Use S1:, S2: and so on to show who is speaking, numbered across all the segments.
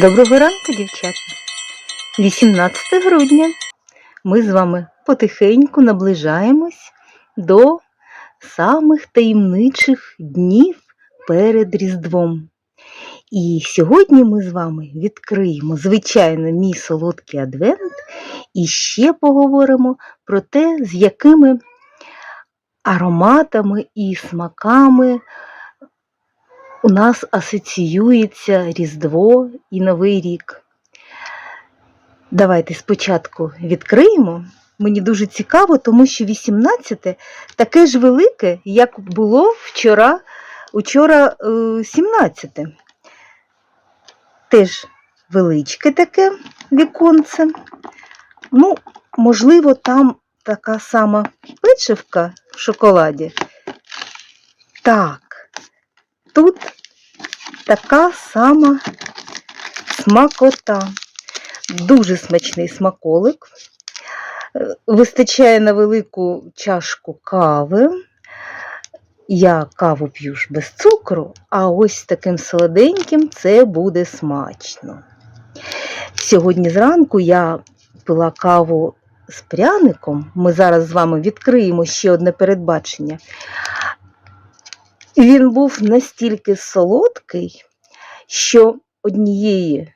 S1: Доброго ранку, дівчата. 18 грудня. Ми з вами потихеньку наближаємось до самих таємничих днів перед Різдвом. І сьогодні ми з вами відкриємо, звичайно, мій солодкий адвент і ще поговоримо про те, з якими ароматами і смаками у нас асоціюється Різдво і Новий рік. Давайте спочатку відкриємо. Мені дуже цікаво, тому що 18 таке ж велике, як було вчора, учора е, 17. Теж величке таке віконце. Ну, можливо, там така сама печивка в шоколаді. Так, тут така сама смакота. Дуже смачний смаколик. Вистачає на велику чашку кави. Я каву п'ю ж без цукру, а ось таким солоденьким це буде смачно. Сьогодні зранку я пила каву з пряником. Ми зараз з вами відкриємо ще одне передбачення. І він був настільки солодкий, що однієї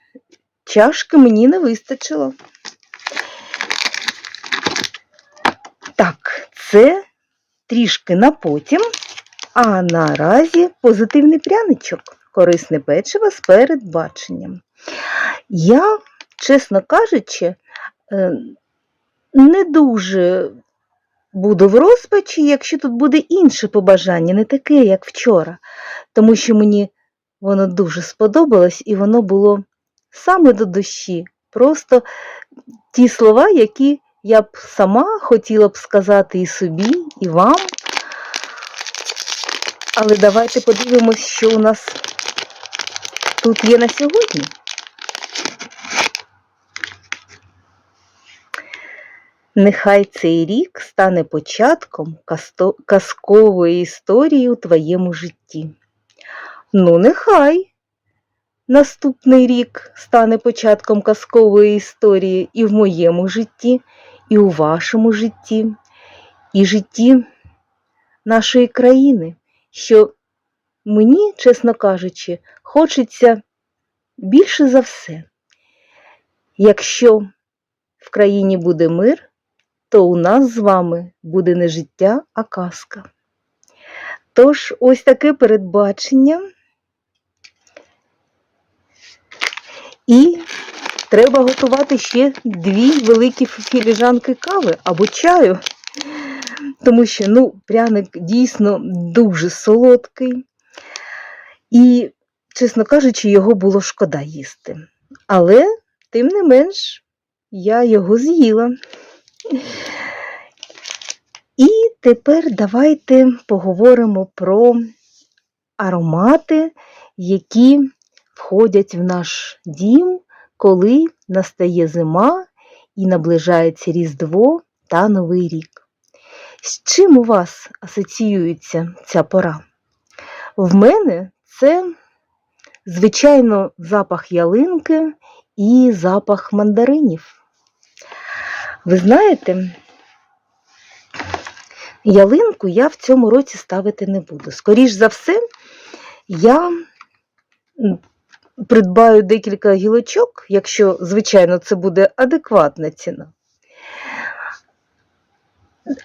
S1: чашки мені не вистачило. Так, це трішки на потім, а наразі позитивний пряничок, корисне печиво з передбаченням. Я, чесно кажучи, е, не дуже буду в розпачі, якщо тут буде інше побажання, не таке, як вчора, тому що мені воно дуже сподобалось і воно було саме до душі. Просто ті слова, які я б сама хотіла б сказати і собі, і вам. Але давайте подивимось, що у нас тут є на сьогодні. Нехай цей рік стане початком казкової історії у твоєму житті. Ну, нехай наступний рік стане початком казкової історії і в моєму житті, і у вашому житті, і житті нашої країни, що мені, чесно кажучи, хочеться більше за все. Якщо в країні буде мир, то у нас з вами буде не життя, а казка. Тож, ось таке передбачення. І треба готувати ще дві великі філіжанки кави або чаю. Тому що ну, пряник дійсно дуже солодкий. І, чесно кажучи, його було шкода їсти. Але, тим не менш, я його з'їла. І тепер давайте поговоримо про аромати, які входять в наш дім, коли настає зима і наближається Різдво та Новий рік. З чим у вас асоціюється ця пора? В мене це, звичайно, запах ялинки і запах мандаринів. Ви знаєте, ялинку я в цьому році ставити не буду. Скоріш за все, я придбаю декілька гілочок, якщо, звичайно, це буде адекватна ціна.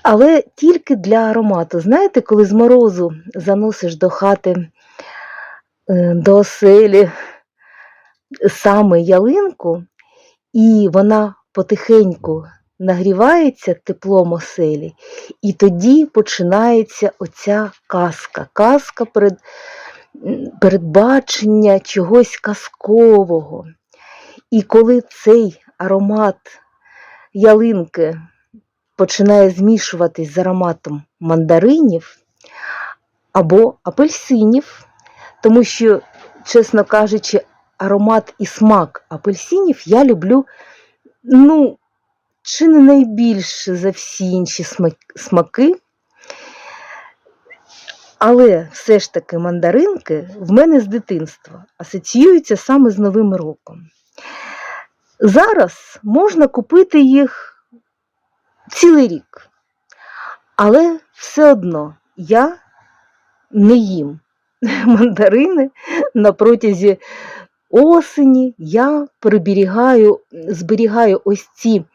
S1: Але тільки для аромату. Знаєте, коли з морозу заносиш до хати, е, до оселі саме ялинку, і вона потихеньку нагрівається теплом оселі, і тоді починається оця казка. Казка перед, передбачення чогось казкового. І коли цей аромат ялинки починає змішуватись з ароматом мандаринів або апельсинів, тому що, чесно кажучи, аромат і смак апельсинів я люблю, ну, чи не найбільше за всі інші смаки. Але все ж таки мандаринки в мене з дитинства асоціюються саме з Новим роком. Зараз можна купити їх цілий рік, але все одно я не їм мандарини на протязі осені. Я приберігаю, зберігаю ось ці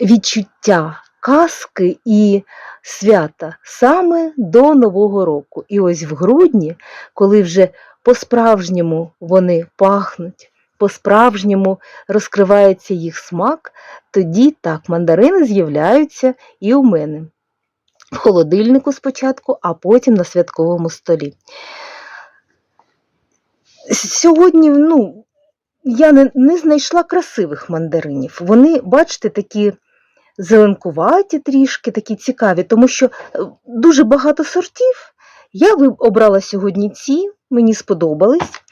S1: відчуття казки і свята саме до Нового року. І ось в грудні, коли вже по-справжньому вони пахнуть, по-справжньому розкривається їх смак, тоді так мандарини з'являються і у мене. В холодильнику спочатку, а потім на святковому столі. Сьогодні, ну, я не, не знайшла красивих мандаринів. Вони, бачите, такі зеленкуваті трішки, такі цікаві, тому що е, дуже багато сортів. Я обрала сьогодні ці, мені сподобались.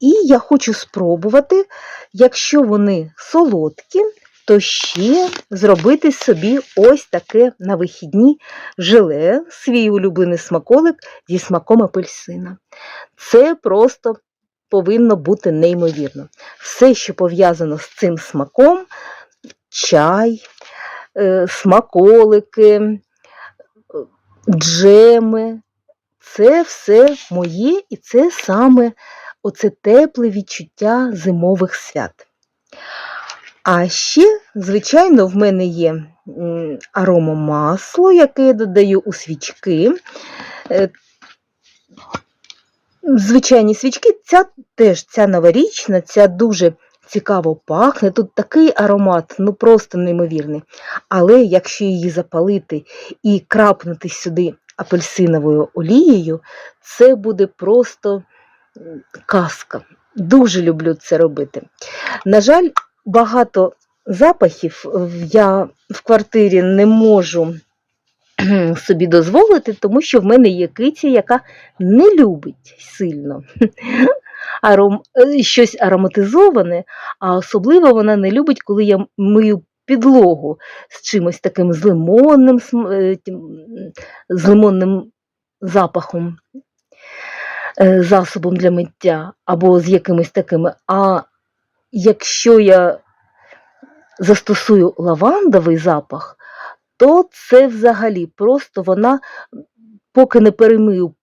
S1: І я хочу спробувати, якщо вони солодкі, то ще зробити собі ось таке на вихідні желе, свій улюблений смаколик зі смаком апельсина. Це просто повинно бути неймовірно. Все, що пов'язано з цим смаком, чай, е, смаколики, е, джеми, це все моє і це саме оце тепле відчуття зимових свят. А ще, звичайно, в мене є аромамасло, яке я додаю у свічки. Звичайні свічки, ця теж ця новорічна, ця дуже цікаво пахне. Тут такий аромат, ну просто неймовірний. Але якщо її запалити і крапнути сюди апельсиновою олією, це буде просто казка. Дуже люблю це робити. На жаль, багато запахів я в квартирі не можу собі дозволити, тому що в мене є киця, яка не любить сильно аром... е, щось ароматизоване, а особливо вона не любить, коли я мию підлогу з чимось таким з лимонним, е, з лимонним запахом, е, засобом для миття, або з якимись такими. А якщо я застосую лавандовий запах, то це взагалі просто вона, поки не перемию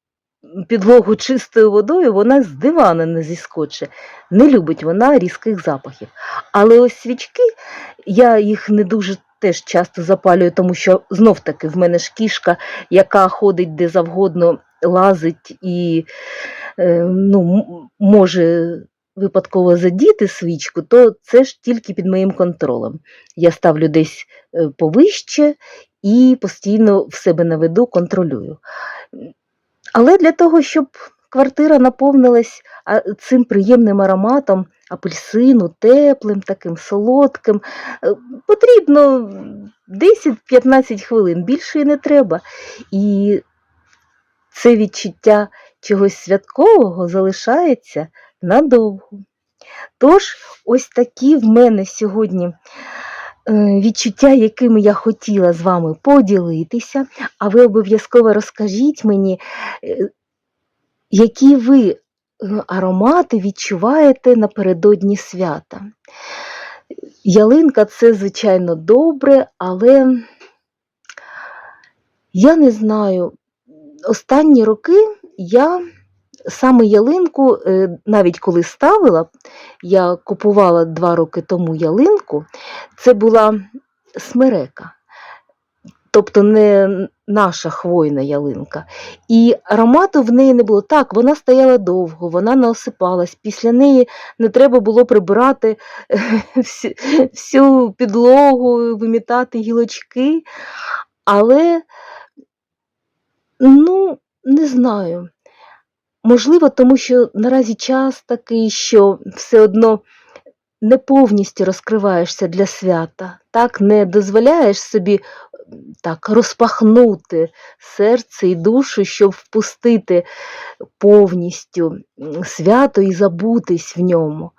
S1: підлогу чистою водою, вона з дивана не зіскоче. Не любить вона різких запахів. Але ось свічки, я їх не дуже теж часто запалюю, тому що знов таки в мене ж кішка, яка ходить де завгодно, лазить і е, ну, може випадково задіти свічку, то це ж тільки під моїм контролем. Я ставлю десь е, повище і постійно в себе на виду контролюю. Але для того, щоб квартира наповнилась цим приємним ароматом апельсину, теплим, таким солодким, е, потрібно 10-15 хвилин, більше і не треба. І це відчуття чогось святкового залишається надовго. Тож, ось такі в мене сьогодні е, відчуття, якими я хотіла з вами поділитися. А ви обов'язково розкажіть мені, е, які ви е, аромати відчуваєте напередодні свята. Ялинка це, звичайно, добре, але я не знаю, останні роки я саме ялинку, е, навіть коли ставила, я купувала два роки тому ялинку, це була смерека. Тобто не наша хвойна ялинка. І аромату в неї не було. Так, вона стояла довго, вона не осипалась. Після неї не треба було прибирати всю, всю підлогу, вимітати гілочки. Але, ну, не знаю. Можливо, тому що наразі час такий, що все одно не повністю розкриваєшся для свята, так не дозволяєш собі так розпахнути серце і душу, щоб впустити повністю свято і забутись в ньому.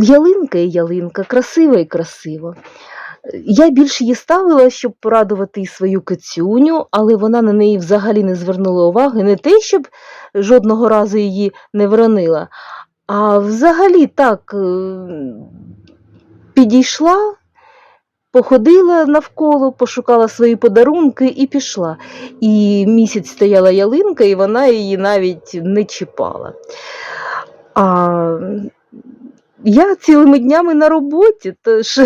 S1: Ялинка і ялинка, красива і красиво. Я більше її ставила, щоб порадувати свою кицюню, але вона на неї взагалі не звернула уваги. Не те, щоб жодного разу її не вронила, а взагалі так е, підійшла, походила навколо, пошукала свої подарунки і пішла. І місяць стояла ялинка, і вона її навіть не чіпала. А я цілими днями на роботі, тож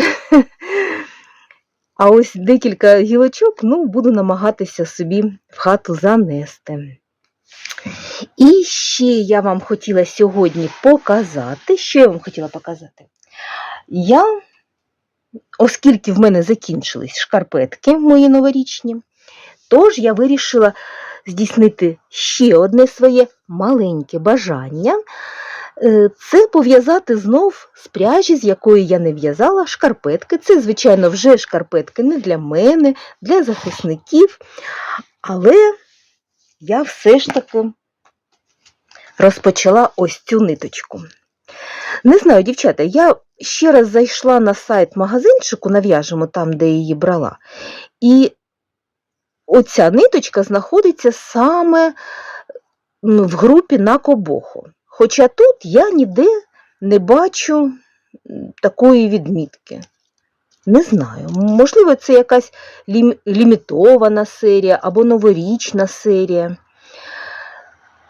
S1: а ось декілька гілочок ну, буду намагатися собі в хату занести. І ще я вам хотіла сьогодні показати. Що я вам хотіла показати? Я, оскільки в мене закінчились шкарпетки мої новорічні, тож я вирішила здійснити ще одне своє маленьке бажання. Е, Це пов'язати знов з пряжі, з якої я не в'язала шкарпетки. Це, звичайно, вже шкарпетки не для мене, для захисників. Але я все ж таки розпочала ось цю ниточку. Не знаю, дівчата, я ще раз зайшла на сайт магазинчику, нав'яжемо там, де її брала. І оця ниточка знаходиться саме в групі на кобоху. Хоча тут я ніде не бачу такої відмітки. Не знаю, можливо, це якась лім- лімітована серія або новорічна серія.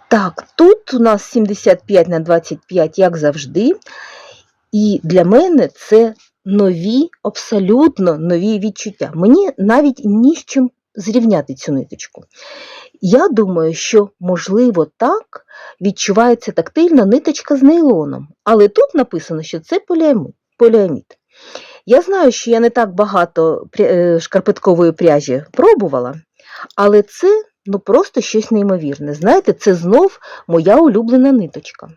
S1: Так, тут у нас 75 на 25, як завжди. І для мене це нові, абсолютно нові відчуття. Мені навіть ні з чим зрівняти цю ниточку. Я думаю, що, можливо, так відчувається тактильно ниточка з нейлоном. Але тут написано, що це поліамід. Я знаю, що я не так багато е, шкарпеткової пряжі пробувала, але це ну, просто щось неймовірне. Знаєте, це знов моя улюблена ниточка.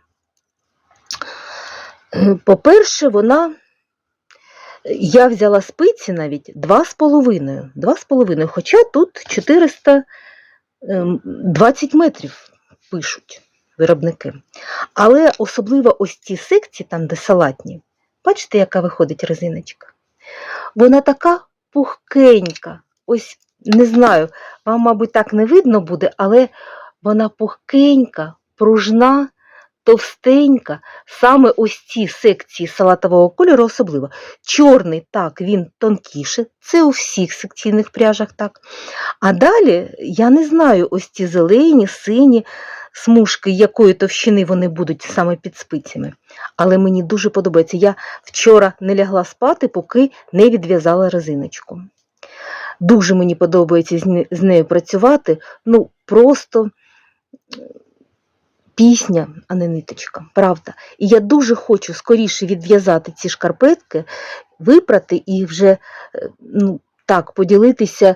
S1: Е, По-перше, вона. Я взяла спиці навіть 2,5. 2,5, хоча тут 420 метрів пишуть виробники. Але особливо ось ці секції, там, де салатні, бачите, яка виходить резиночка? Вона така пухкенька. Ось не знаю, вам, мабуть, так не видно буде, але вона пухкенька, пружна, товстенька. Саме ось ці секції салатового кольору особливо. Чорний, так, він тонкіше, це у всіх секційних пряжах так. А далі я не знаю, ось ці зелені, сині смужки, якої товщини вони будуть саме під спицями. Але мені дуже подобається. Я вчора не лягла спати, поки не відв'язала резиночку. Дуже мені подобається з нею працювати. Ну, просто пісня, а не ниточка, правда. І я дуже хочу скоріше відв'язати ці шкарпетки, випрати і вже е, ну, так, поділитися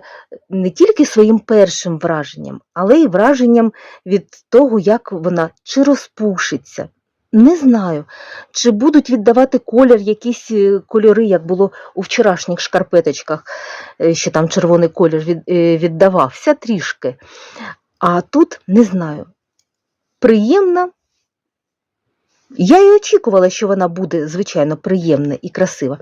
S1: не тільки своїм першим враженням, але й враженням від того, як вона чи розпушиться. Не знаю, чи будуть віддавати колір, якісь е, кольори, як було у вчорашніх шкарпеточках, е, що там червоний колір віддавався трішки. А тут не знаю. Приємна. Я і очікувала, що вона буде, звичайно, приємна і красива.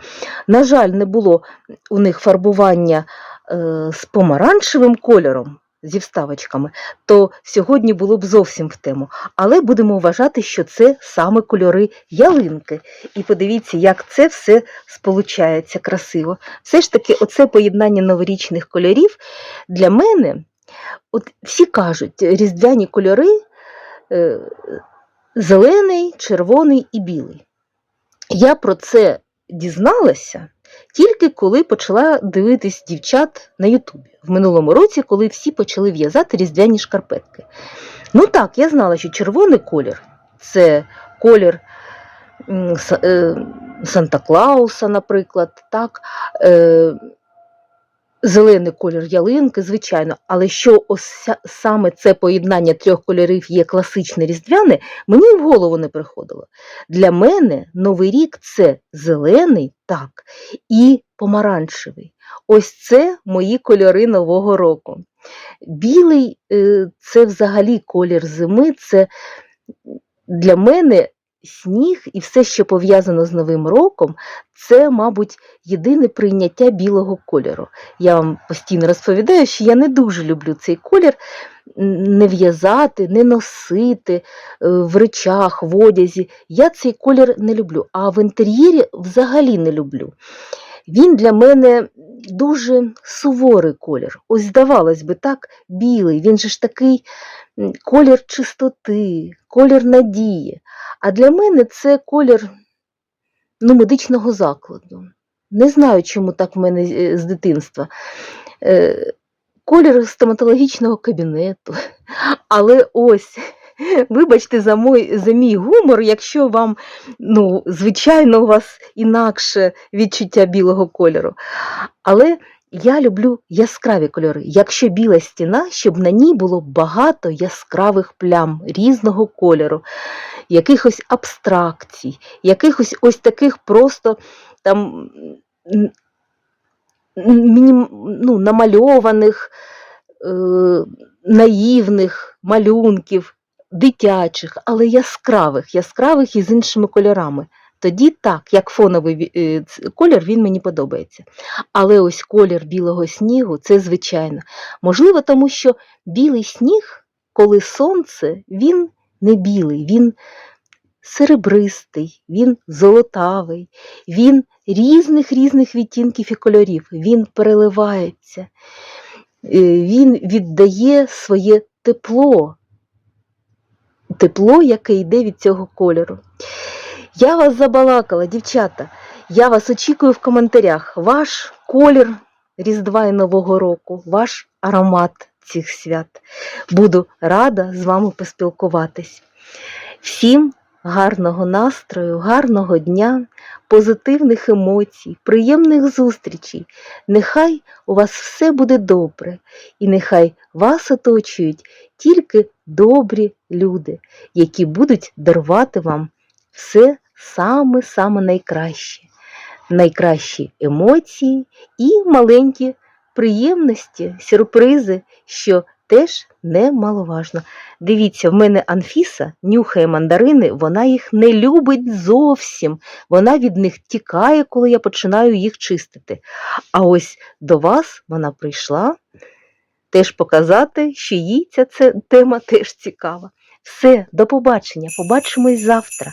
S1: На жаль, не було у них фарбування е, з помаранчевим кольором, зі вставочками, то сьогодні було б зовсім в тему. Але будемо вважати, що це саме кольори ялинки. І подивіться, як це все сполучається красиво. Все ж таки, оце поєднання новорічних кольорів для мене, от всі кажуть, різдвяні кольори. Е, зелений, червоний і білий. Я про це дізналася тільки коли почала дивитись дівчат на Ютубі в минулому році, коли всі почали в'язати різдвяні шкарпетки. Ну так, я знала, що червоний колір це колір е, Санта-Клауса, наприклад, так, е, зелений колір ялинки, звичайно, але що ось саме це поєднання трьох кольорів є класичне різдвяне, мені в голову не приходило. Для мене Новий рік це зелений, так, і помаранчевий. Ось це мої кольори Нового року. Білий е, це взагалі колір зими, це для мене сніг і все, що пов'язано з Новим роком, це, мабуть, єдине прийняття білого кольору. Я вам постійно розповідаю, що я не дуже люблю цей колір не в'язати, не носити е, в речах, в одязі. Я цей колір не люблю, а в інтер'єрі взагалі не люблю. Він для мене дуже суворий колір. Ось, здавалось би, так, білий. Він же ж такий колір чистоти, колір надії. А для мене це колір ну, медичного закладу. Не знаю, чому так в мене е, з дитинства. Е, Колір стоматологічного кабінету. Але ось, вибачте за, мой, за мій гумор, якщо вам, ну, звичайно, у вас інакше відчуття білого кольору. Але я люблю яскраві кольори. Якщо біла стіна, щоб на ній було багато яскравих плям різного кольору, якихось абстракцій, якихось ось таких просто там мінім, ну, намальованих, е, наївних малюнків, дитячих, але яскравих, яскравих і з іншими кольорами. Тоді так, як фоновий е, колір, він мені подобається. Але ось колір білого снігу це звичайно. Можливо, тому що білий сніг, коли сонце, він не білий, він серебристий, він золотавий, він різних різних відтінків і кольорів, він переливається, е, він віддає своє тепло, тепло, яке йде від цього кольору. Я вас забалакала, дівчата. Я вас очікую в коментарях. Ваш колір Різдва і Нового року, ваш аромат цих свят. Буду рада з вами поспілкуватись. Всім гарного настрою, гарного дня, позитивних емоцій, приємних зустрічей. Нехай у вас все буде добре, і нехай вас оточують тільки добрі люди, які будуть дарувати вам все саме-саме найкраще. Найкращі емоції і маленькі приємності, сюрпризи, що теж немаловажно. Дивіться, в мене Анфіса нюхає мандарини, вона їх не любить зовсім. Вона від них тікає, коли я починаю їх чистити. А ось до вас вона прийшла теж показати, що їй ця тема теж цікава. Все, до побачення. Побачимось завтра.